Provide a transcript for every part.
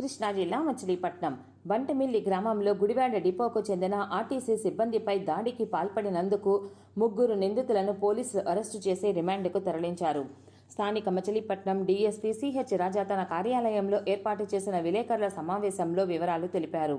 కృష్ణా జిల్లా మచిలీపట్నం. బంటమిల్లి గ్రామంలో గుడివాడ డిపోకు చెందిన ఆర్టీసీ సిబ్బందిపై దాడికి పాల్పడినందుకు ముగ్గురు నిందితులను పోలీసులు అరెస్టు చేసి రిమాండ్కు తరలించారు. స్థానిక మచిలీపట్నం డీఎస్పీ సిహెచ్ రాజా తన కార్యాలయంలో ఏర్పాటు చేసిన విలేకరుల సమావేశంలో వివరాలు తెలిపారు.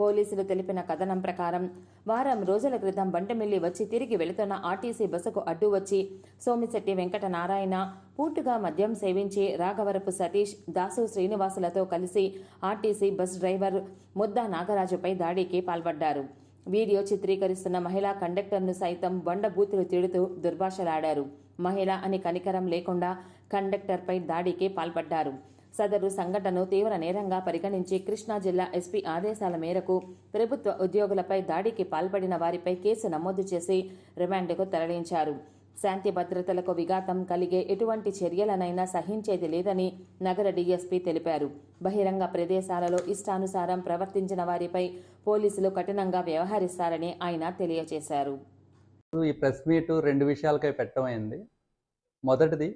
పోలీసులు తెలిపిన కథనం ప్రకారం వారం రోజుల క్రితం బంటమిల్లి వచ్చి తిరిగి వెళుతున్న ఆర్టీసీ బస్సుకు అడ్డు వచ్చి సోమిశెట్టి వెంకట నారాయణ పూర్తిగా మద్యం సేవించి రాఘవరపు సతీష్ దాసు శ్రీనివాసులతో కలిసి ఆర్టీసీ బస్ డ్రైవర్ ముద్దా నాగరాజుపై దాడికి పాల్పడ్డారు. వీడియో చిత్రీకరిస్తున్న మహిళా కండక్టర్ను సైతం బండ బూతులు తిడుతూ దుర్భాషలాడారు. మహిళ అని కనికరం లేకుండా కండక్టర్పై దాడికి పాల్పడ్డారు. సదరు సంఘటనను తీవ్ర నేరంగా పరిగణించి కృష్ణా జిల్లా ఎస్పీ ఆదేశాల మేరకు ప్రభుత్వ ఉద్యోగులపై దాడికి పాల్పడిన వారిపై కేసు నమోదు చేసి రిమాండ్కు తరలించారు. శాంతి భద్రతలకు విఘాతం కలిగే ఎటువంటి చర్యలనైనా సహించేది లేదని నగర డీఎస్పీ తెలిపారు. బహిరంగ ప్రదేశాలలో ఇష్టానుసారం ప్రవర్తించిన వారిపై పోలీసులు కఠినంగా వ్యవహరిస్తారని ఆయన తెలియజేశారు. ఈ ప్రెస్ మీట్ రెండు విషయాలకై పెట్టమైంది. మొదటిది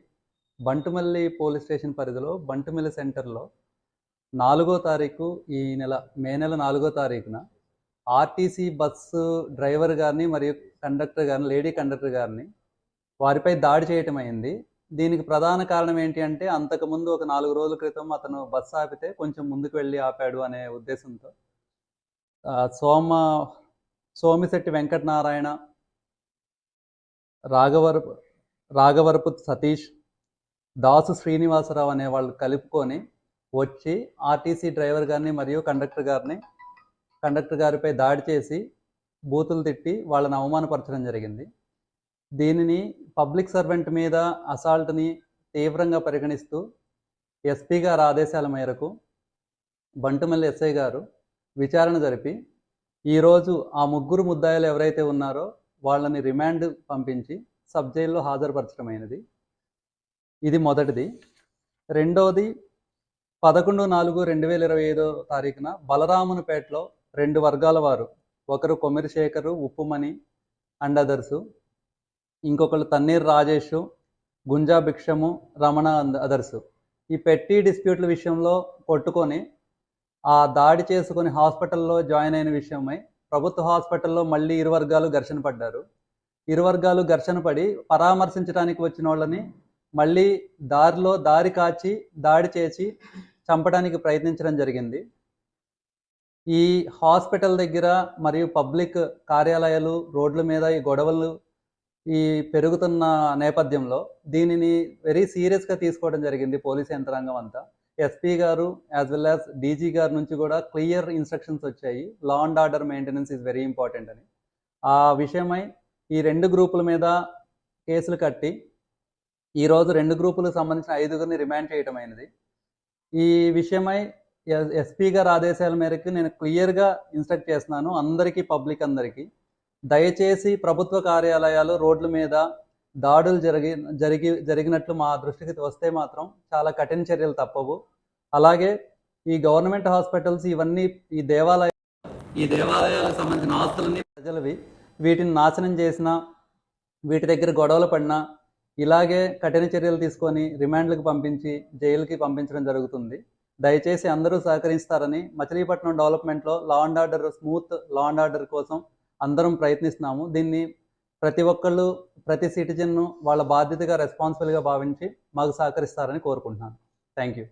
బంటుమల్లి పోలీస్ స్టేషన్ పరిధిలో బంటుమల్లి సెంటర్లో నాలుగో తారీఖు ఈ నెల మే నెల నాలుగో తారీఖున ఆర్టీసీ బస్సు డ్రైవర్ గారిని మరియు కండక్టర్ గారిని లేడీ కండక్టర్ గారిని వారిపై దాడి చేయటం అయింది. దీనికి ప్రధాన కారణం ఏంటి అంటే అంతకుముందు ఒక నాలుగు రోజుల క్రితం అతను బస్సు ఆపితే కొంచెం ముందుకు వెళ్ళి ఆపాడు అనే ఉద్దేశంతో సోమ సోమిశెట్టి వెంకటనారాయణ రాఘవరపు రాఘవరపు సతీష్ దాసు శ్రీనివాసరావు అనే వాళ్ళు కలుపుకొని వచ్చి ఆర్టీసీ డ్రైవర్ గారిని మరియు కండక్టర్ గారిని కండక్టర్ గారిపై దాడి చేసి బూతులు తిట్టి వాళ్ళని అవమానపరచడం జరిగింది. దీనిని పబ్లిక్ సర్వెంట్ మీద అసాల్ట్ని తీవ్రంగా పరిగణిస్తూ ఎస్పీ గారి ఆదేశాల మేరకు బంటుమల్లి ఎస్ఐ గారు విచారణ జరిపి ఈరోజు ఆ ముగ్గురు ముద్దాయిలు ఎవరైతే ఉన్నారో వాళ్ళని రిమాండ్ పంపించి సబ్ జైల్లో హాజరుపరచడమైనది. ఇది మొదటిది. రెండవది పదకొండు నాలుగు రెండు వేల ఇరవై ఐదో తారీఖున బలరామునిపేటలో రెండు వర్గాల వారు. ఒకరు కొమిరిశేఖరు ఉప్పుమణి అండ్ అదర్సు ఇంకొకరు తన్నీర్ రాజేష్ గుంజా భిక్షము రమణ అదర్సు ఈ పెట్టి డిస్ప్యూట్ల విషయంలో కొట్టుకొని ఆ దాడి చేసుకుని హాస్పిటల్లో జాయిన్ అయిన విషయమై ప్రభుత్వ హాస్పిటల్లో మళ్ళీ ఇరు వర్గాలు ఘర్షణ పడ్డారు. ఇరు వర్గాలు ఘర్షణ పడి పరామర్శించడానికి వచ్చిన వాళ్ళని మళ్ళీ దారిలో దారి కాచి దాడి చేసి చంపడానికి ప్రయత్నించడం జరిగింది. ఈ హాస్పిటల్ దగ్గర మరియు పబ్లిక్ కార్యాలయాలు రోడ్ల మీద ఈ గొడవలు ఈ పెరుగుతున్న నేపథ్యంలో దీనిని వెరీ సీరియస్గా తీసుకోవడం జరిగింది పోలీస్ యంత్రాంగం అంతా. ఎస్పీ గారు యాజ్ వెల్ యాజ్ డీజీ గారి నుంచి కూడా క్లియర్ ఇన్స్ట్రక్షన్స్ వచ్చాయి. Law and order maintenance is very important అని. ఆ విషయమై ఈ రెండు గ్రూపుల మీద కేసులు కట్టి ఈరోజు రెండు గ్రూపులకు సంబంధించిన ఐదుగురిని రిమాండ్ చేయటం అయినది. ఈ విషయమై ఎస్- ఎస్పీ గారి ఆదేశాల మేరకు నేను క్లియర్గా ఇన్స్ట్రక్ట్ చేస్తున్నాను అందరికీ పబ్లిక్ అందరికీ. దయచేసి ప్రభుత్వ కార్యాలయాలు రోడ్ల మీద దాడులు జరిగి జరిగి జరిగినట్లు మా దృష్టికి వస్తే మాత్రం చాలా కఠిన చర్యలు తప్పవు. అలాగే ఈ గవర్నమెంట్ హాస్పిటల్స్ ఇవన్నీ ఈ దేవాలయ ఈ దేవాలయాలకు సంబంధించిన ఆస్తులన్నీ ప్రజలవి వీటిని నాశనం చేసిన వీటి దగ్గర గొడవలు పడినా ఇలాగే కఠిన చర్యలు తీసుకొని రిమాండ్లకు పంపించి జైలుకి పంపించడం జరుగుతుంది. దయచేసి అందరూ సహకరిస్తారని మచిలీపట్నం డెవలప్మెంట్లో law and order smooth law and order కోసం అందరం ప్రయత్నిస్తున్నాము. దీన్ని ప్రతి ఒక్కళ్ళు ప్రతి సిటిజన్ను వాళ్ళ బాధ్యతగా రెస్పాన్సిబుల్గా భావించి మాకు సహకరిస్తారని కోరుకుంటున్నాను. Thank you